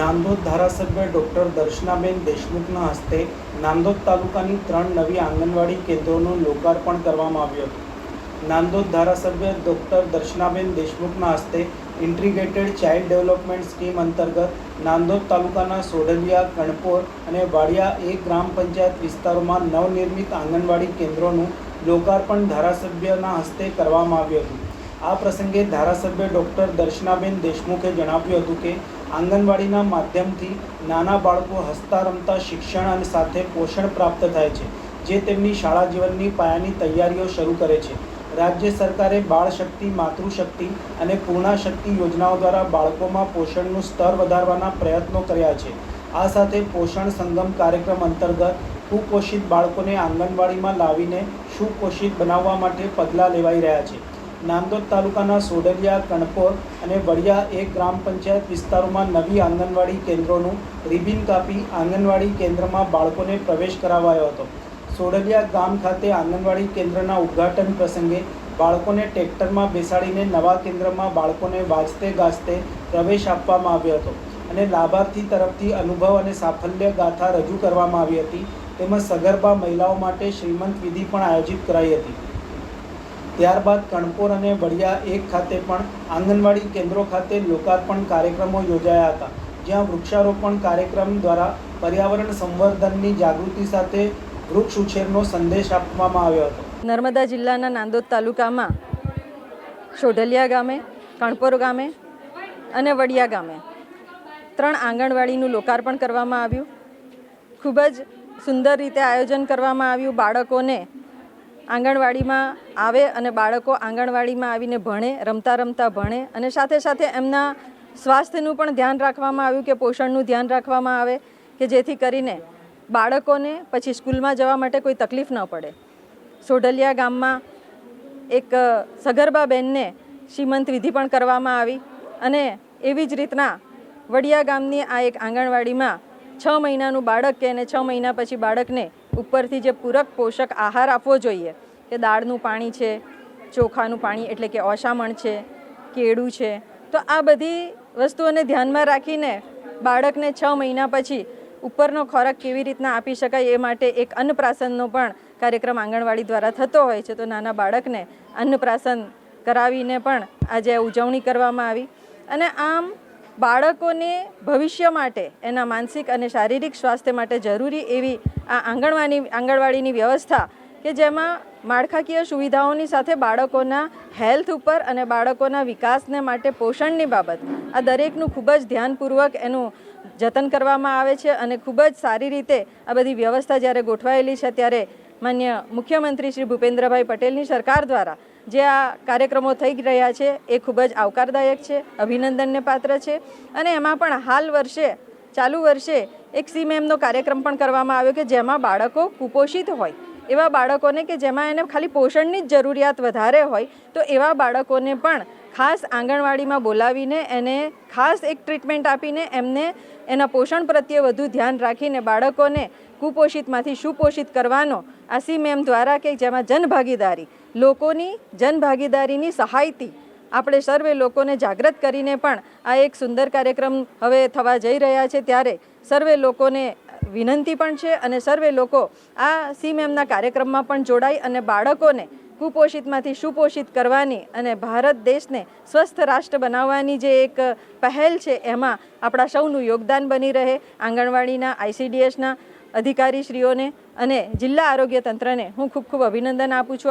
નાંદોદ ધારાસભ્ય ડૉક્ટર દર્શનાબેન દેશમુખના હસ્તે નાંદોદ તાલુકાની ત્રણ નવી આંગણવાડી કેન્દ્રોનું લોકાર્પણ કરવામાં આવ્યું હતું. નાંદોદ ધારાસભ્ય ડૉક્ટર દર્શનાબેન દેશમુખના હસ્તે ઇન્ટિગ્રેટેડ ચાઇલ્ડ ડેવલપમેન્ટ સ્કીમ અંતર્ગત નાંદોદ તાલુકાના સોઢલિયા કણપોર અને વાડિયા એક ગ્રામ પંચાયત વિસ્તારોમાં નવનિર્મિત આંગણવાડી કેન્દ્રોનું લોકાર્પણ ધારાસભ્યના હસ્તે કરવામાં આવ્યું હતું. આ પ્રસંગે ધારાસભ્ય ડૉક્ટર દર્શનાબેન દેશમુખે જણાવ્યું હતું કે, આંગણવાડીના માધ્યમથી નાના બાળકો હસતા રમતા શિક્ષણ અને સાથે પોષણ પ્રાપ્ત થાય છે, જે તેમની શાળા જીવનની પાયાની તૈયારીઓ શરૂ કરે છે. રાજ્ય સરકારે બાળ શક્તિ, માતૃશક્તિ અને પૂર્ણાશક્તિ યોજનાઓ દ્વારા બાળકોમાં પોષણનું સ્તર વધારવાના પ્રયત્નો કર્યા છે. આ સાથે પોષણ સંગમ કાર્યક્રમ અંતર્ગત કુપોષિત બાળકોને આંગણવાડીમાં લાવીને સુપોષિત બનાવવા માટે પગલાં લેવાઈ રહ્યા છે. નાંદોદ તાલુકાના સોડલિયા કણપોર અને વડિયા એક ગ્રામ પંચાયત વિસ્તારોમાં નવી આંગણવાડી કેન્દ્રોનું રિબિન કાપી આંગણવાડી કેન્દ્રમાં બાળકોને પ્રવેશ કરાવાયો હતો. સોડલિયા ગામ ખાતે આંગણવાડી કેન્દ્રના ઉદ્ઘાટન પ્રસંગે બાળકોને ટ્રેક્ટરમાં બેસાડીને નવા કેન્દ્રમાં બાળકોને વાજતે ગાજતે પ્રવેશ આપવામાં આવ્યો હતો અને લાભાર્થી તરફથી અનુભવ અને સાફલ્ય ગાથા રજૂ કરવામાં આવી હતી. તેમજ સગર્ભા મહિલાઓ માટે શ્રીમંત વિધિ પણ આયોજિત કરાઈ હતી. ત્યારબાદ કણપોર અને વડિયા એક ખાતે પણ આંગણવાડી કેન્દ્રો ખાતે લોકાર્પણ કાર્યક્રમો યોજાયા હતા, જ્યાં વૃક્ષારોપણ કાર્યક્રમ દ્વારા પર્યાવરણ સંવર્ધનની જાગૃતિ સાથે વૃક્ષ ઉછેરનો સંદેશ આપવામાં આવ્યો હતો. નર્મદા જિલ્લાના નાંદોદ તાલુકામાં શોઢલિયા ગામે, કણપોર ગામે અને વડિયા ગામે ત્રણ આંગણવાડીનું લોકાર્પણ કરવામાં આવ્યું. ખૂબ જ સુંદર રીતે આયોજન કરવામાં આવ્યું બાળકોને આંગણવાડીમાં આવે અને બાળકો આંગણવાડીમાં આવીને ભણે, રમતા રમતા ભણે અને સાથે સાથે એમના સ્વાસ્થ્યનું પણ ધ્યાન રાખવામાં આવ્યું કે પોષણનું ધ્યાન રાખવામાં આવે કે જેથી કરીને બાળકોને પછી સ્કૂલમાં જવા માટે કોઈ તકલીફ ન પડે. સોઢલિયા ગામમાં એક સગર્ભા બહેનને શ્રીમંત વિધિ પણ કરવામાં આવી અને એવી જ રીતના વડિયા ગામની આ એક આંગણવાડીમાં છ મહિનાનું બાળક કે અને છ મહિના પછી બાળકને ઉપરથી જે પૂરક પોષક આહાર આપવો જોઈએ, કે દાળનું પાણી છે, ચોખાનું પાણી એટલે કે ઓશામણ છે, કેળું છે, તો આ બધી વસ્તુઓને ધ્યાનમાં રાખીને બાળકને છ મહિના પછી ઉપરનો ખોરાક કેવી રીતના આપી શકાય એ માટે એક અન્નપ્રાસનનો પણ કાર્યક્રમ આંગણવાડી દ્વારા થતો હોય છે. તો નાના બાળકને અન્નપ્રાસન કરાવીને પણ આજે ઉજવણી કરવામાં આવી. અને આમ બાળકોને ભવિષ્ય માટે, એના માનસિક અને શારીરિક સ્વાસ્થ્ય માટે જરૂરી એવી આ આંગણવાડી આંગણવાડીની વ્યવસ્થા કે જેમાં માળખાકીય સુવિધાઓની સાથે બાળકોના હેલ્થ ઉપર અને બાળકોના વિકાસને માટે પોષણની બાબત. આ દરેકનું ખૂબ જ ધ્યાનપૂર્વક એનું જતન કરવામાં આવે છે અને ખૂબ જ સારી રીતે આ બધી વ્યવસ્થા જ્યારે ગોઠવાયેલી છે ત્યારે માન્ય મુખ્યમંત્રી શ્રી ભૂપેન્દ્રભાઈ પટેલની સરકાર દ્વારા જે આ કાર્યક્રમો થઈ રહ્યા છે, એ ખૂબ જ આવકારદાયક છે, અભિનંદનને પાત્ર છે. અને એમાં પણ હાલ વર્ષે, ચાલુ વર્ષે એક સીમેમનો કાર્યક્રમ પણ કરવામાં આવ્યો કે જેમાં બાળકો કુપોષિત હોય. એવા બાળકોને કે જેમાં એને ખાલી પોષણની જ જરૂરિયાત વધારે હોય, તો એવા બાળકોને પણ ખાસ આંગણવાડીમાં બોલાવીને એને ખાસ એક ટ્રીટમેન્ટ આપીને એમને એના પોષણ પ્રત્યે વધુ ધ્યાન રાખીને બાળકોને કુપોષિતમાંથી સુપોષિત કરવાનો આ સીમેમ દ્વારા કે જેમાં જનભાગીદારી, લોકોની જનભાગીદારીની સહાયથી આપણે સર્વે લોકોને જાગૃત કરીને પણ આ એક સુંદર કાર્યક્રમ હવે થવા જઈ રહ્યા છે ત્યારે સર્વે લોકોને વિનંતી પણ છે અને સર્વે લોકો આ સીમેમના કાર્યક્રમમાં પણ જોડાઈ અને બાળકોને કુપોષિતમાંથી સુપોષિત કરવાની અને ભારત દેશને સ્વસ્થ રાષ્ટ્ર બનાવવાની જે એક પહેલ છે, એમાં આપણા સૌનું યોગદાન બની રહે. આંગણવાડીના, આઈસીડીએસના અધિકારીશ્રીઓને અને જિલ્લા આરોગ્ય તંત્રને હું ખૂબ ખૂબ અભિનંદન આપું છું.